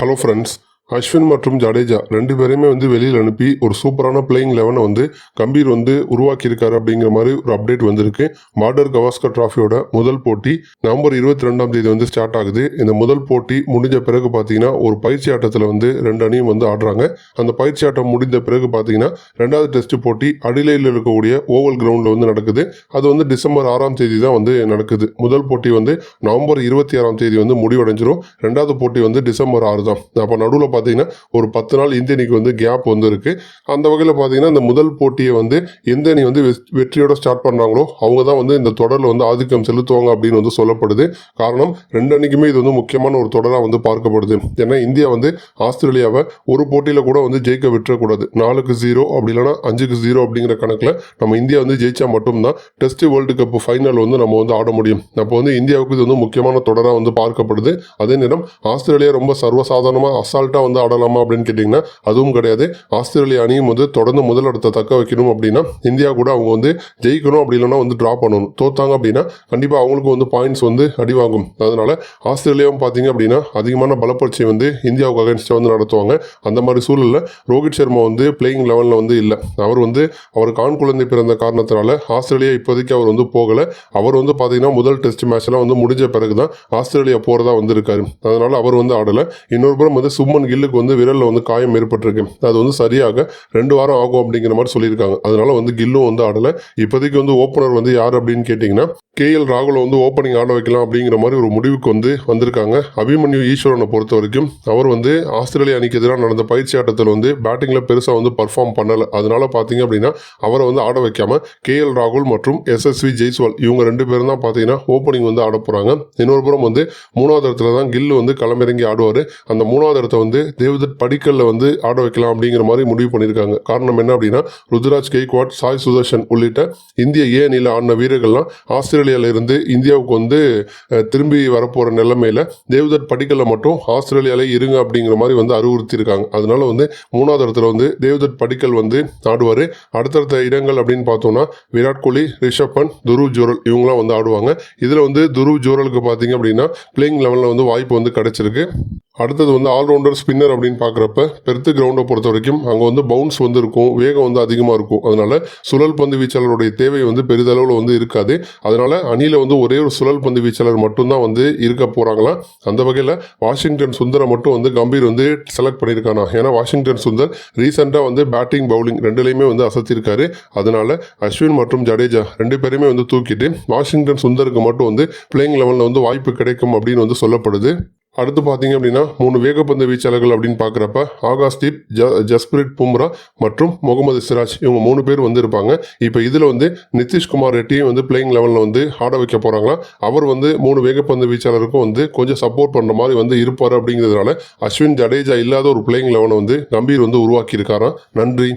Hello friends Ashwin மற்றும் ஜடேஜா ரெண்டு பேரையுமே வந்து வெளியில் அனுப்பி ஒரு சூப்பரான பிளேயிங் லெவனை வந்து கம்பீர் வந்து உருவாக்கியிருக்காரு அப்படிங்கிற மாதிரி ஒரு அப்டேட் வந்திருக்கு. மாடர் கவாஸ்கர் டிராஃபியோட முதல் போட்டி நவம்பர் இருபத்தி ரெண்டாம் தேதி வந்து ஸ்டார்ட் ஆகுது. இந்த முதல் போட்டி முடிஞ்ச பிறகு பார்த்தீங்கன்னா ஒரு பயிற்சி ஆட்டத்தில் வந்து ரெண்டு அணியும் வந்து ஆடுறாங்க. அந்த பயிற்சி ஆட்டம் முடிந்த பிறகு பார்த்தீங்கன்னா ரெண்டாவது டெஸ்ட் போட்டி அடிலையில் இருக்கக்கூடிய ஓவல் கிரவுண்டில் வந்து நடக்குது. அது வந்து டிசம்பர் ஆறாம் தேதி தான் வந்து நடக்குது. முதல் போட்டி வந்து நவம்பர் இருபத்தி ஆறாம் தேதி வந்து முடிவடைஞ்சிரும். ரெண்டாவது போட்டி வந்து டிசம்பர் ஆறு தான் அப்போ நடுவில் பார்த்தீங்கன்னா ஒரு பத்து நாள் இந்திய அணிக்கு வந்து கேப் வந்துருக்கு. அந்த வகையில் பார்த்தீங்கன்னா இந்த முதல் போட்டியை வந்து எந்த அணி வந்து வெற்றியோட ஸ்டார்ட் பண்ணாங்களோ அவங்க தான் வந்து இந்த தொடரில் வந்து ஆதிக்கம் செலுத்துவாங்க அப்படின்னு வந்து சொல்லப்படுது. காரணம் ரெண்டு அணிக்குமே இது வந்து முக்கியமான ஒரு தொடராக வந்து பார்க்கப்படுது. ஏன்னா இந்தியா வந்து ஆஸ்திரேலியாவை ஒரு போட்டியில் கூட வந்து ஜெயிக்க விட்டுறக்கூடாது. நாலுக்கு ஜீரோ அப்படி இல்லைன்னா அஞ்சுக்கு ஜீரோ அப்படிங்கிற கணக்கில் நம்ம இந்தியா வந்து ஜெயிச்சா மட்டும்தான் டெஸ்ட் வேர்ல்டு கப் ஃபைனல் வந்து நம்ம வந்து ஆட முடியும். அப்போ வந்து இந்தியாவுக்கு இது வந்து முக்கியமான தொடராக வந்து பார்க்கப்படுது. அதே நேரம் ஆஸ்திரேலியா ரொம்ப சர்வசாதாரணமாக அசால்ட்டாக வந்து ஆடலாமா அப்படின்னு கேட்டிங்கன்னா அதுவும் கிடையாது. ஆஸ்திரேலியா அணியும் வந்து தொடர்ந்து முதலிடத்தை தக்க வைக்கணும் அப்படின்னா இந்தியா கூட அவங்க வந்து ஜெயிக்கணும் அப்படி இல்லைன்னா வந்து ட்ரா பண்ணணும். தோத்தாங்க அப்படின்னா கண்டிப்பாக அவங்களுக்கு வந்து பாயிண்ட்ஸ் வந்து அடிவாங்கும். அதனால ஆஸ்திரேலியாவும் பார்த்தீங்க அப்படின்னா அதிகமான பலப்பரட்சியை வந்து இந்தியாவுக்கு அகேன்ஸ்டாக வந்து நடத்துவாங்க. அந்த மாதிரி சூழலில் ரோஹித் சர்மா வந்து பிளேயிங் லெவலில் வந்து இல்லை. அவர் வந்து அவருக்கு ஆண் குழந்தை பிறந்த காரணத்தினால ஆஸ்திரேலியா இப்போதைக்கு அவர் வந்து போகலை. அவர் வந்து பார்த்தீங்கன்னா முதல் டெஸ்ட் மேட்ச்லாம் வந்து முடிஞ்ச பிறகு தான் ஆஸ்திரேலியா போகிறதா வந்திருக்காரு. அதனால் அவர் வந்து ஆடலை. இன்னொரு புறம் வந்து சும்மன் கில்லுக்கு வந்து விரலில் வந்து காயம் ஏற்பட்டிருக்கு. அது வந்து சரியாக ரெண்டு வாரம் ஆகும் அப்படிங்கிற மாதிரி சொல்லியிருக்காங்க. அதனால வந்து கில்லும் வந்து ஆடலை. இப்போதைக்கு வந்து ஓப்பனர் வந்து யார் அப்படின்னு கேட்டிங்கன்னா கேஎல் ராகுல வந்து ஓப்பனிங் ஆட வைக்கலாம் அப்படிங்கிற மாதிரி ஒரு முடிவுக்கு வந்து வந்திருக்காங்க. அபிமன்யு ஈஸ்வரனை பொறுத்த வரைக்கும் அவர் வந்து ஆஸ்திரேலியா அணிக்கு எதிராக நடந்த பயிற்சி ஆட்டத்தில் வந்து பேட்டிங்கில் பெருசாக வந்து பர்ஃபார்ம் பண்ணலை. அதனால பார்த்தீங்க அப்படின்னா அவரை வந்து ஆட வைக்காமல் கேஎல் ராகுல் மற்றும் எஸ்எஸ்வி ஜெய்ஸ்வால் இவங்க ரெண்டு பேரும் தான் பார்த்தீங்கன்னா ஓப்பனிங் வந்து ஆட போகிறாங்க இன்னொரு புறம் வந்து மூணாவது இடத்துல தான் கில்லு வந்து களமிறங்கி ஆடுவார். அந்த மூணாவது இடத்த வந்து தேவதத் படிக்கல்ல வந்து ஆட வைக்கலாம் அப்படிங்கிற மாதிரி முடிவு பண்ணியிருக்காங்க. காரணம் என்ன அப்படின்னா ருத்ராஜ் கெய்க்வாட் சாய் சுதர்ஷன் உள்ளிட்ட இந்திய ஏ அணியில் ஆடின வீரர்கள்லாம் ஆஸ்திரேலியால இருந்து இந்தியாவுக்கு வந்து திரும்பி வரப்போகிற நிலைமையில தேவதத் படிக்கல்ல மட்டும் ஆஸ்திரேலியாலே இருங்க அப்படிங்கிற மாதிரி வந்து அறிவுறுத்தியிருக்காங்க. அதனால வந்து மூணாவது இடத்துல வந்து தேவதத் படிக்கல் வந்து ஆடுவார். அடுத்தடுத்த இடங்கள் அப்படின்னு பார்த்தோம்னா விராட் கோலி ரிஷப் பண்ட் துருவ் ஜோரல் இவங்களாம் வந்து ஆடுவாங்க. இதில் வந்து துருவ் ஜோரலுக்கு பார்த்தீங்க அப்படின்னா பிளேயிங் லெவலில் வந்து வாய்ப்பு வந்து கிடைச்சிருக்கு. அடுத்தது வந்து ஆல்ரவுண்டர் ஸ்பின்னர் அப்படின்னு பார்க்குறப்ப பெருத்து கிரவுண்டை பொறுத்த வரைக்கும் அங்கே வந்து பவுன்ஸ் வந்து இருக்கும் வேகம் வந்து அதிகமாக இருக்கும். அதனால சுழல் பந்து வீச்சாளருடைய தேவை வந்து பெரிதளவில் வந்து இருக்காது. அதனால அணியில் வந்து ஒரே ஒரு சுழல் பந்து வீச்சாளர் மட்டும்தான் வந்து இருக்க போகிறாங்களாம் அந்த வகையில் வாஷிங்டன் சுந்தரை மட்டும் வந்து கம்பீர் வந்து செலக்ட் பண்ணியிருக்கானா? ஏன்னா வாஷிங்டன் சுந்தர் ரீசெண்டாக வந்து பேட்டிங் பவுலிங் ரெண்டுலேயுமே வந்து அசத்திருக்காரு. அதனால அஸ்வின் மற்றும் ஜடேஜா ரெண்டு பேருமே வந்து தூக்கிட்டு வாஷிங்டன் சுந்தருக்கு மட்டும் வந்து பிளேயிங் லெவலில் வந்து வாய்ப்பு கிடைக்கும் அப்படின்னு வந்து சொல்லப்படுது. அடுத்து பார்த்தீங்க அப்படின்னா மூணு வேகப்பந்து வீச்சாளர்கள் அப்படின்னு பார்க்குறப்ப ஆகாஷ்தீப் ஜ ஜஸ்பிரிட் பும்ரா மற்றும் முகமது சிராஜ். இவங்க மூணு பேர் வந்து இருப்பாங்க. இப்போ இதில் வந்து நிதிஷ்குமார் ரெட்டியும் வந்து பிளேயிங் லெவலில் வந்து ஆட வைக்க போகிறாங்களா அவர் வந்து மூணு வேகப்பந்து வீச்சாளருக்கும் வந்து கொஞ்சம் சப்போர்ட் பண்ணுற மாதிரி வந்து இருப்பார் அப்படிங்கிறதுனால அஸ்வின் ஜடேஜா இல்லாத ஒரு பிளேயிங் லெவலை வந்து கம்பீர் வந்து உருவாக்கியிருக்காராம். நன்றி.